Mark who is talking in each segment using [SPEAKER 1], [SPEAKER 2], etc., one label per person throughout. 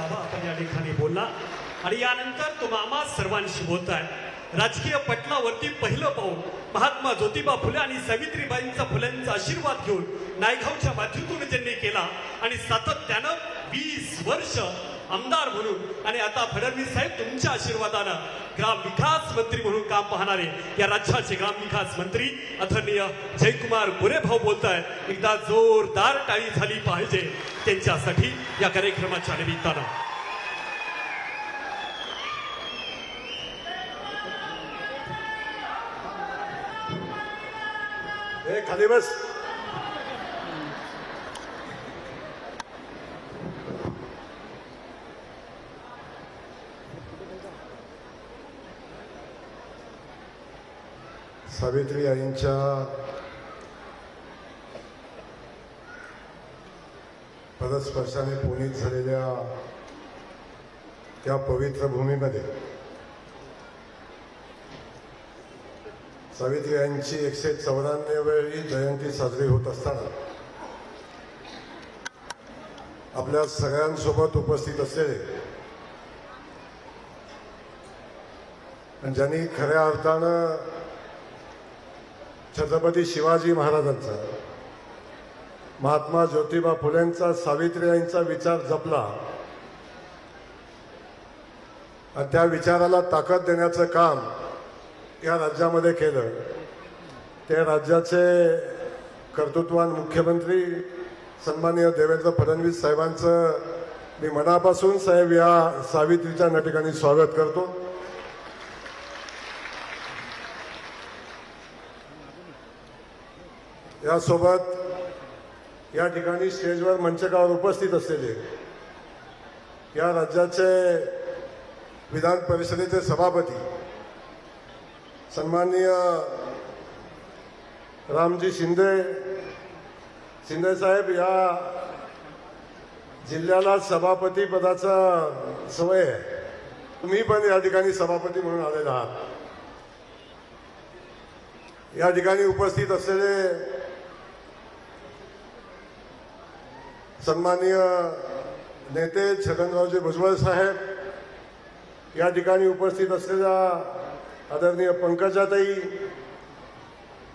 [SPEAKER 1] बाबा आपण या ठिकाणी बोलला. आणि यानंतर तो मामा सर्वांशी बोलताय. राजकीय पटलावरती पहिलं पाहून महात्मा ज्योतिबा फुले आणि सावित्रीबाईंचा फुल्यांचा आशीर्वाद घेऊन नायगावच्या माध्यमातून त्यांनी केला आणि सातत्यानं वीस वर्ष आमदार म्हणून आणि आता फडणवीस साहेब तुमच्या आशीर्वादानं ग्राम विकास मंत्री म्हणून काम पाहणारे या राज्याचे ग्राम विकास मंत्री अथनीय जयकुमार गोरे भाऊ बोलतायत एकदा जोरदार टाळी झाली पाहिजे त्यांच्यासाठी या कार्यक्रमाच्या निमित्तानं.
[SPEAKER 2] खाली बस. सावित्री आईंच्या पदस्पर्शाने पुनीत झालेल्या त्या पवित्र भूमीमध्ये. सावित्री यांची एकशे चौऱ्याण्णवेवी जयंती साजरी होत असताना आपल्या सगळ्यांसोबत उपस्थित असलेले ज्यांनी खऱ्या अर्थानं छत्रपती शिवाजी महाराजांचा. महात्मा ज्योतिबा फुलेंचा सावित्री यांचा विचार जपला. आणि त्या विचाराला ताकद देण्याचं काम या राज्यामध्ये केलं. त्या राज्याचे कर्तृत्वान मुख्यमंत्री सन्माननीय देवेंद्र फडणवीस साहेबांचं मी मनापासून साहेब या सावित्रीच्या या ठिकाणी स्वागत करतो. यासोबत या ठिकाणी स्टेजवर मंचकावर उपस्थित असलेले या राज्याचे विधान परिषदेचे सभापती सन्माननीय रामजी शिंदे शिंदे साहेब या जिल्ह्याला सभापती पदाचा सवय आहे. तुम्ही पण या ठिकाणी सभापती म्हणून आलेला आहात. या ठिकाणी उपस्थित असलेले सन्माननीय नेते छगनरावजी भुजबळ साहेब या ठिकाणी उपस्थित असलेल्या आदरणीय पंकजाताई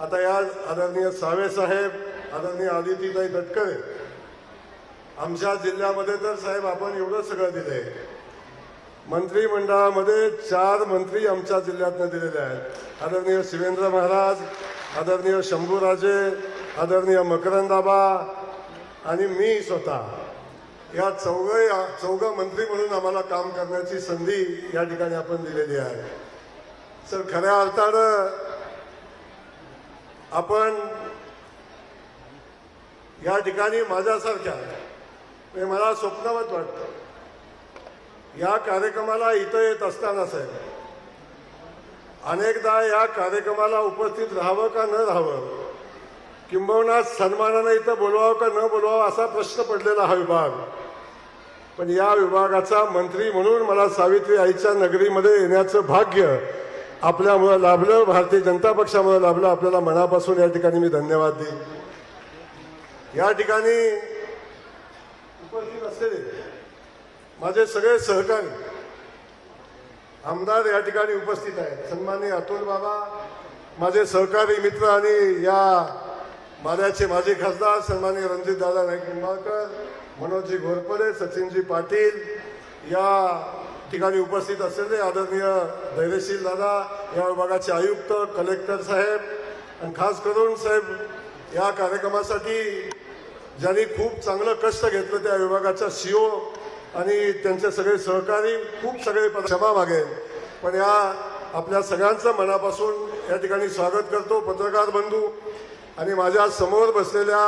[SPEAKER 2] आता या आदरणीय सावे साहेब आदरणीय आदितीताई तटकरे आमच्या जिल्ह्यामध्ये तर साहेब आपण एवढं सगळं दिलं आहे मंत्रिमंडळामध्ये चार मंत्री आमच्या जिल्ह्यातनं दिलेले आहेत. आदरणीय शिवेंद्र महाराज आदरणीय शंभूराजे आदरणीय मकरंदाबा आणि मी स्वतः या चौघ चौघ मंत्री म्हणून आम्हाला काम करण्याची संधी या ठिकाणी आपण दिलेली आहे. सर खऱ्या अर्थानं आपण या ठिकाणी माझ्यासारख्या म्हणजे मला स्वप्नवत वाटतं या कार्यक्रमाला इथं येत असताना साहेब अनेकदा या कार्यक्रमाला उपस्थित राहावं का न राहावं किंबहुना सन्मानानं इथं बोलवावं का न बोलवावं असा प्रश्न पडलेला हा विभाग. पण या विभागाचा मंत्री म्हणून मला सावित्री आईच्या नगरीमध्ये येण्याचं भाग्य आपल्यामुळं लाभलं भारतीय जनता पक्षामुळे लाभलं आपल्याला मनापासून या ठिकाणी मी धन्यवाद देईन. या ठिकाणी उपस्थित असलेले माझे सगळे सहकारी आमदार या ठिकाणी उपस्थित आहेत. सन्माननीय अतुल बाबा माझे सहकारी मित्र आणि या माऱ्याचे माजी खासदार सन्मान्य रणजितदादा नाईक निंबाळकर मनोजजी घोरपडे सचिनजी पाटील या ठिकाणी उपस्थित असलेले आदरणीय धैर्यशील दादा या विभागाचे आयुक्त कलेक्टर साहेब आणि खास करून साहेब या कार्यक्रमासाठी ज्यांनी खूप चांगलं कष्ट घेतलं त्या विभागाचा सीओ आणि त्यांचे सगळे सहकारी खूप सगळे क्षमा मागेल. पण या आपल्या सगळ्यांचं मनापासून या ठिकाणी स्वागत करतो पत्रकार बंधू. आणि माझ्यासमोर बसलेल्या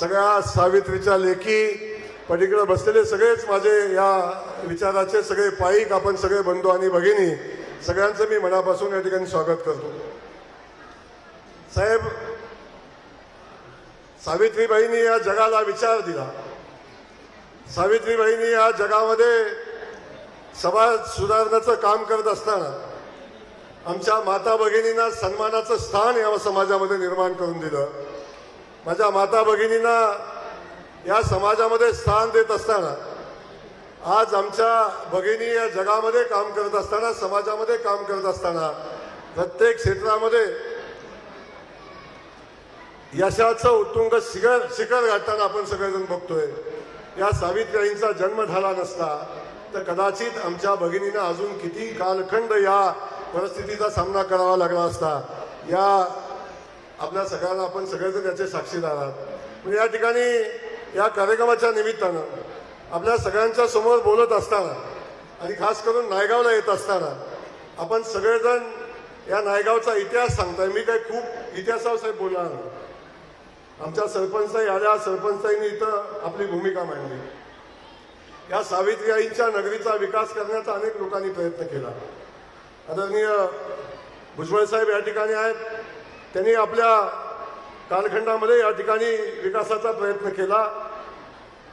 [SPEAKER 2] सगळ्या सावित्रीच्या लेखी पलीकडे बसलेले सगळेच माझे या विचाराचे सगळे पाईक आपण सगळे बंधू आणि भगिनी सगळ्यांचं मी मनापासून या ठिकाणी स्वागत करतो. साहेब सावित्रीबाईंनी या जगाला विचार दिला. सावित्रीबाईंनी या जगामध्ये समाज सुधारण्याचं काम करत असताना आमच्या माता भगिनींना सन्मानाचं स्थान या समाजामध्ये निर्माण करून दिलं. माझ्या माता भगिनींना या समाजामध्ये स्थान देत असताना आज आमच्या भगिनी या जगामध्ये काम करत असताना समाजामध्ये काम करत असताना प्रत्येक क्षेत्रामध्ये यशाचं उत्तुंग शिखर शिखर गाठताना आपण सगळेजण बघतोय. या सावित्रीचा जन्म झाला नसता तर कदाचित आमच्या भगिनींना अजून किती कालखंड या परिस्थितीचा सामना करावा लागला असता या आपल्या सगळ्यांना आपण सगळेजण याचे साक्षीदार आहात म्हणजे या ठिकाणी या कार्यक्रमाच्या निमित्तानं आपल्या सगळ्यांच्या समोर बोलत असताना आणि खास करून नायगावला येत असताना आपण सगळेजण या नायगावचा इतिहास सांगताय. मी काही खूप इतिहासावर साहेब बोलणार आमच्या सरपंचाई आल्या सरपंचाईंनी इथं आपली भूमिका मांडली. या सावित्रीआईंच्या नगरीचा विकास करण्याचा अनेक लोकांनी प्रयत्न केला. आदरणीय भुजबळ साहेब या ठिकाणी आहेत. त्यांनी आपल्या कालखंडामध्ये या ठिकाणी विकासाचा प्रयत्न केला.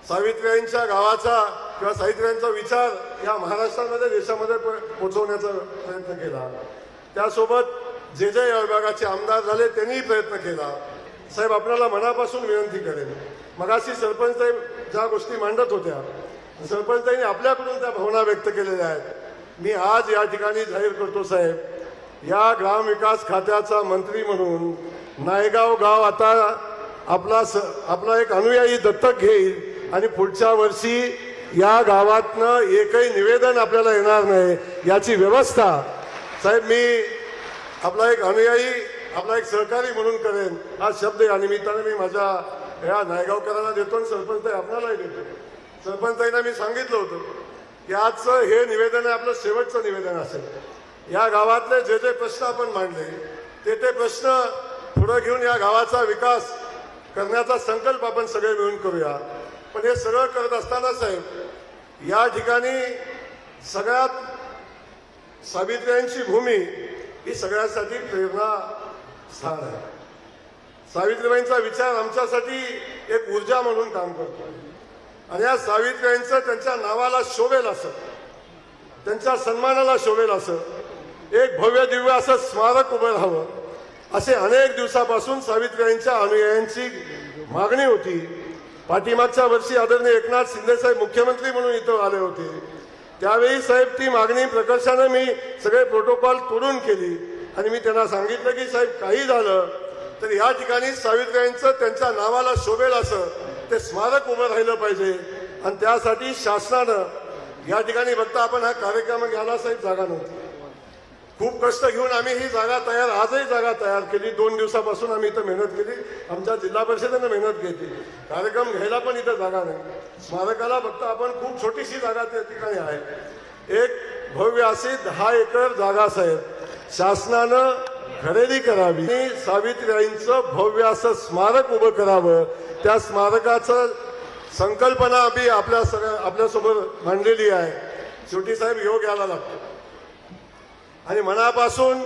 [SPEAKER 2] सावित्र्यांच्या गावाचा किंवा सावित्र्यांचा विचार या महाराष्ट्रामध्ये देशामध्ये प- प्रयत्न केला. त्यासोबत जे जे या विभागाचे आमदार झाले त्यांनीही प्रयत्न केला. साहेब आपल्याला मनापासून विनंती करेन. मगाशी सरपंच ज्या गोष्टी मांडत होत्या सरपंचांनी आपल्याकडून त्या भावना व्यक्त केलेल्या आहेत. मी आज या ठिकाणी जाहीर करतो साहेब या ग्रामविकास खात्याचा मंत्री म्हणून नायगाव गाव आता आपला स आपला एक अनुयायी दत्तक घेईल आणि पुढच्या वर्षी या गावातनं एकही निवेदन आपल्याला येणार नाही याची व्यवस्था साहेब मी आपला एक अनुयायी आपला एक सहकारी म्हणून करेन. हा शब्द या निमित्ताने मी माझ्या या नायगावकरांना देतो आणि सरपंच आपल्यालाही देतो. सरपंचांना मी सांगितलं होतं. याचं हे निवेदन आहे आपलं शेवटचं निवेदन असेल. या गावातले जे जे प्रश्न आपण मांडले ते ते प्रश्न पुढं घेऊन या गावाचा विकास करण्याचा संकल्प आपण सगळे मिळून करूया. पण हे सगळं करत असताना साहेब या ठिकाणी सगळ्यात सावित्र्यांची भूमी ही सगळ्यांसाठी प्रेरणा स्थान आहे. सावित्रीबाईंचा विचार आमच्यासाठी एक ऊर्जा म्हणून काम करतो आणि या सावित्रीबाईंचं त्यांच्या नावाला शोभेल असं. त्यांच्या सन्मानाला शोभेल असं. एक भव्य दिव्य असं स्मारक उभं राहावं. असे अनेक दिवसापासून सावित्रीबाईंच्या अनुयायांची मागणी होती. पाठीमागच्या वर्षी आदरणीय एकनाथ शिंदेसाहेब मुख्यमंत्री म्हणून इथं आले होते. त्यावेळी साहेब ती मागणी प्रकर्षानं मी सगळे प्रोटोकॉल तोडून केली. आणि मी त्यांना सांगितलं की साहेब काही झालं तर या ठिकाणी सावित्रीबाईंचं त्यांच्या नावाला शोभेल असं. ते स्मारक उभं राहिलं पाहिजे. आणि त्यासाठी शासनानं या ठिकाणी बघता आपण हा कार्यक्रम घ्यायला साहेब जागा नव्हती. खूप कष्ट घेऊन आम्ही ही जागा तयार आजही जागा तयार केली. दोन दिवसापासून आम्ही इथं मेहनत केली. आमच्या जिल्हा परिषदेनं मेहनत घेतली. कार्यक्रम घ्यायला पण इथं जागा नाही. स्मारकाला फक्त आपण खूप छोटीशी जागा त्या ठिकाणी आहे. एक भव्य अशी दहा एकर जागा साहेब. शासनानं खरेदी करावी. सावित्रीबाईंचं भव्य असं स्मारक उभं करावं. त्या स्मारकाचं संकल्पना आम्ही आपल्या सगळ्या आपल्यासोबत मांडलेली आहे. शेवटी साहेब योग यायला लागतो. आणि मनापासून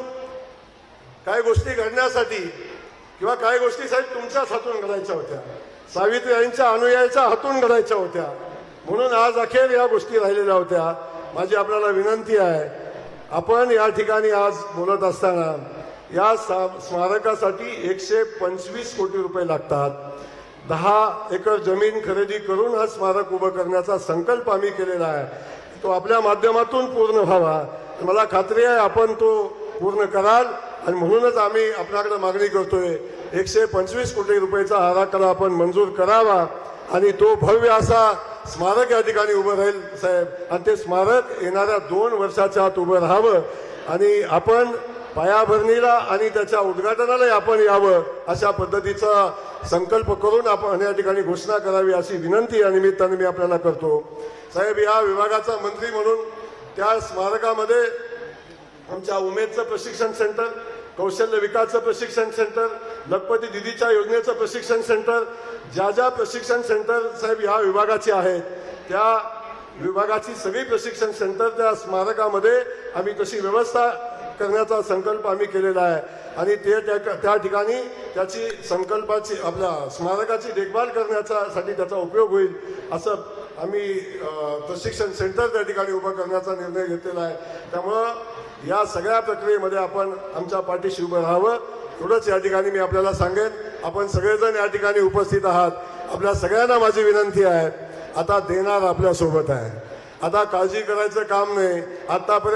[SPEAKER 2] काही गोष्टी घडण्यासाठी किंवा काही गोष्टी साहेब तुमच्याच हातून घडायच्या होत्या. सावित्रीबाईंच्या अनुयायाच्या हातून घडायच्या होत्या. म्हणून आज अखेर या गोष्टी राहिलेल्या होत्या. माझी आपल्याला विनंती आहे. आपण या ठिकाणी आज बोलत असताना या सा- स्मारकासाठी एकशे पंचवीस कोटी रुपये लागतात. दहा एकर जमीन खरेदी करून हा स्मारक उभं करण्याचा संकल्प आम्ही केलेला आहे. तो आपल्या माध्यमातून पूर्ण व्हावा. मला खात्री आहे आपण तो पूर्ण कराल आणि म्हणूनच आम्ही आपल्याकडे मागणी करतोय. एकशे पंचवीस कोटी रुपयाचा आराखडा आपण मंजूर करावा आणि तो भव्य असा स्मारक या ठिकाणी उभं राहील साहेब. आणि ते स्मारक येणाऱ्या दोन वर्षाच्या आत उभं राहावं आणि आपण पायाभरणीला आणि त्याच्या उद्घाटनालाही आपण यावं अशा पद्धतीचा संकल्प करून आपण या ठिकाणी घोषणा करावी अशी विनंती या निमित्ताने मी आपल्याला करतो. साहेब या विभागाचा मंत्री म्हणून त्या स्मारकामध्ये आमच्या उमेदचं प्रशिक्षण सेंटर कौशल्य विकासचं प्रशिक्षण सेंटर लखपती दिदीच्या योजनेचं प्रशिक्षण सेंटर ज्या ज्या प्रशिक्षण सेंटर साहेब या विभागाचे आहेत त्या विभागाची सगळी प्रशिक्षण सेंटर त्या स्मारकामध्ये आम्ही तशी व्यवस्था करण्याचा संकल्प आम्ही केलेला आहे. आणि ते त्या त्या ठिकाणी त्याची संकल्पाची आपल्या स्मारकाची देखभाल करण्याच्यासाठी त्याचा उपयोग होईल असं आम्ही प्रशिक्षण सेंटर त्या ठिकाणी उभं करण्याचा निर्णय घेतलेला आहे. त्यामुळं या सगळ्या प्रक्रियेमध्ये आपण आमच्या पाठीशी उभं राहावं. एवढंच या ठिकाणी मी आपल्याला सांगेन. आपण सगळेजण या ठिकाणी उपस्थित आहात. आपल्या सगळ्यांना माझी विनंती आहे. आता देणार आपल्यासोबत आहे. आता काळजी करायचं काम नाही. आतापर्यंत